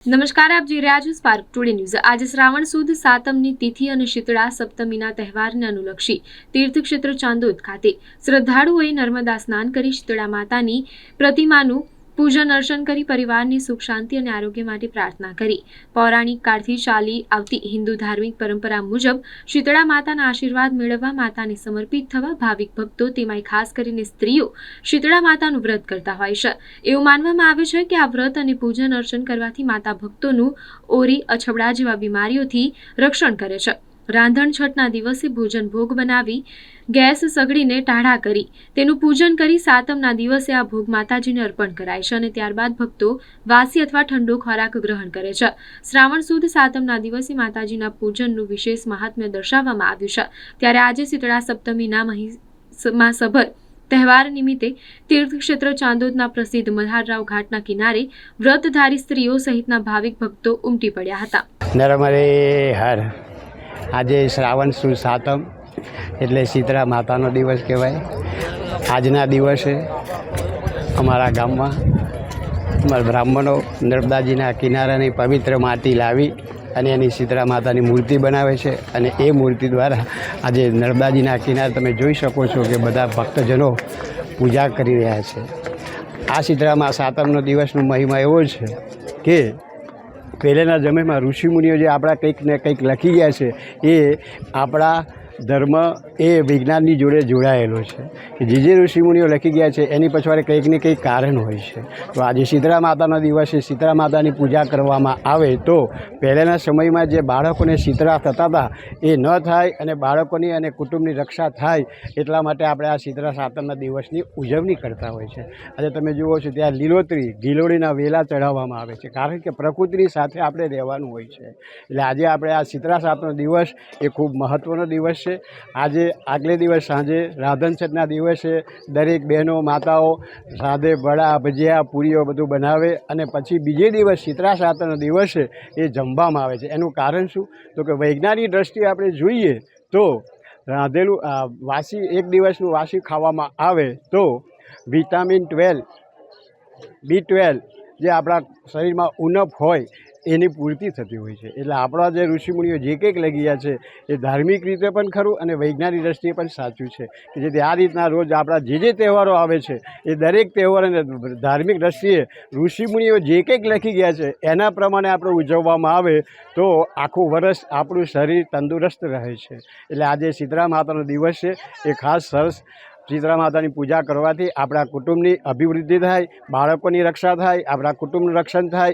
નમસ્કાર, આપ જોઈ રહ્યા છો સ્પાર્ક ટુડે ન્યૂઝ આજે શ્રાવણ સુદ, સાતમની તિથિ અને શીતળા સપ્તમીના તહેવારને અનુલક્ષી તીર્થક્ષેત્ર ચાંદોદ ખાતે શ્રદ્ધાળુઓએ નર્મદા સ્નાન કરી શીતળા માતાની પ્રતિમાનું પૂજન અર્ચન કરી પરિવારની સુખ, શાંતિ અને આરોગ્ય માટે પ્રાર્થના કરી. પૌરાણિક કાળથી ચાલી આવતી હિન્દુ ધાર્મિક પરંપરા મુજબ શીતળા માતાના આશીર્વાદ મેળવવા માતાને સમર્પિત થવા ભાવિક ભક્તો તેમાંય ખાસ કરીને સ્ત્રીઓ શીતળા માતાનું વ્રત કરતા હોય છે. એવું માનવામાં આવે છે કે આ વ્રત અને પૂજન અર્ચન કરવાથી માતા ભક્તોનું ઓરી, અછબડા જેવા બીમારીઓથી રક્ષણ કરે છે. રાંધણ છઠના દિવસે ભોજન ભોગ બનાવી, ગેસ સગડીને ટાઢા કરી. તેનું પૂજન કરી સાતમના દિવસે આ ભોગ માતાજીને અર્પણ કરાય છે અને ત્યારબાદ ભક્તો વાસી અથવા ઠંડો ખોરાક ગ્રહણ કરે છે. શ્રાવણ સુદ સાતમના દિવસે માતાજીના પૂજનનું વિશેષ મહાત્મ્ય દર્શાવવામાં આવ્યું છે. ત્યારે આજે શીતળા સપ્તમીના મહિમા સભર તહેવાર નિમિત્તે તીર્થક્ષેત્ર ચાંદોદના પ્રસિદ્ધ મલ્હારરાવ ઘાટના કિનારે વ્રતધારી સ્ત્રીઓ સહિતના ભાવિક ભક્તો ઉમટી પડ્યા હતા. નરમરે હર આજે શ્રાવણ સુદ સાતમ એટલે શીતળા માતાનો દિવસ કહેવાય. આજના દિવસે અમારા ગામમાં અમારા બ્રાહ્મણો નર્મદાજીના કિનારાની પવિત્ર માટી લાવી અને એની શીતળા માતાની મૂર્તિ બનાવે છે અને એ મૂર્તિ દ્વારા આજે નર્મદાજીના કિનારે તમે જોઈ શકો છો કે બધા ભક્તજનો પૂજા કરી રહ્યા છે. આ શીતળામાં સાતમનો દિવસનો મહિમા એવો છે કે પહેલાંના સમયમાં ઋષિમુનિઓ જે આપણા કંઈક ને કંઈક લખી ગયા છે એ આપણા ધર્મ એ વિજ્ઞાનની જોડે જોડાયેલો છે. કે જે જે ઋષિમુનિઓ લખી ગયા છે, એની પછવાડે કંઈક ને કંઈક કારણ હોય છે. તો આજે શીતળા માતાનો દિવસે શીતળા માતાની પૂજા કરવામાં આવે તો પહેલાંના સમયમાં જે બાળકોને શીતળા થતા હતા, એ ન થાય અને બાળકોની અને કુટુંબની રક્ષા થાય એટલા માટે આપણે આ શીતળા સાતમના દિવસની ઉજવણી કરતા હોય છે. આજે તમે જુઓ છો ત્યાં લીલોતરી ગીલોળીના વેલા ચઢાવવામાં આવે છે. કારણ કે પ્રકૃતિની સાથે આપણે રહેવાનું હોય છે. એટલે આજે આપણે આ શીતળા સાતનો દિવસ એ ખૂબ મહત્ત્વનો દિવસ છે આજે આગલે દિવસ સાંજે રાધન દિવસે દરેક બહેનો, માતાઓ સાંજે વડા, ભજીયા, પૂરીઓ બધું બનાવે અને પછી બીજે દિવસ શીતળા સાતનો દિવસે એ જમવામાં આવે છે. એનું કારણ શું? તો કે વૈજ્ઞાનિક દ્રષ્ટિએ આપણે જોઈએ તો રાંધેલું વાસી, એક દિવસનું વાસી ખાવામાં આવે તો વિટામિન ટ્વેલ્વ, બી ટ્વેલ્વ જે આપણા શરીરમાં ઉણપ હોય એની પૂર્તિ થતી હોય છે. એટલે આપણા જે ઋષિમુનિઓ જે કંઈક લઈ ગયા છે, એ ધાર્મિક રીતે પણ ખરું અને વૈજ્ઞાનિક દ્રષ્ટિએ પણ સાચું છે. કે જેથી આ રીતના રોજ આપણા જે જે તહેવારો આવે છે, એ દરેક તહેવારોને ધાર્મિક દ્રષ્ટિએ ઋષિમુનિઓ જે કંઈક લખી ગયા છે, એના પ્રમાણે આપણે ઉજવવામાં આવે, તો આખું વર્ષ આપણું શરીર તંદુરસ્ત રહે છે. એટલે આજે શીતળા માતાનો દિવસ છે. એ ખાસ સરસ શીતળા માતાની પૂજા કરવાથી આપણા કુટુંબની અભિવૃદ્ધિ થાય, બાળકોની રક્ષા થાય, આપણા કુટુંબનું રક્ષણ થાય.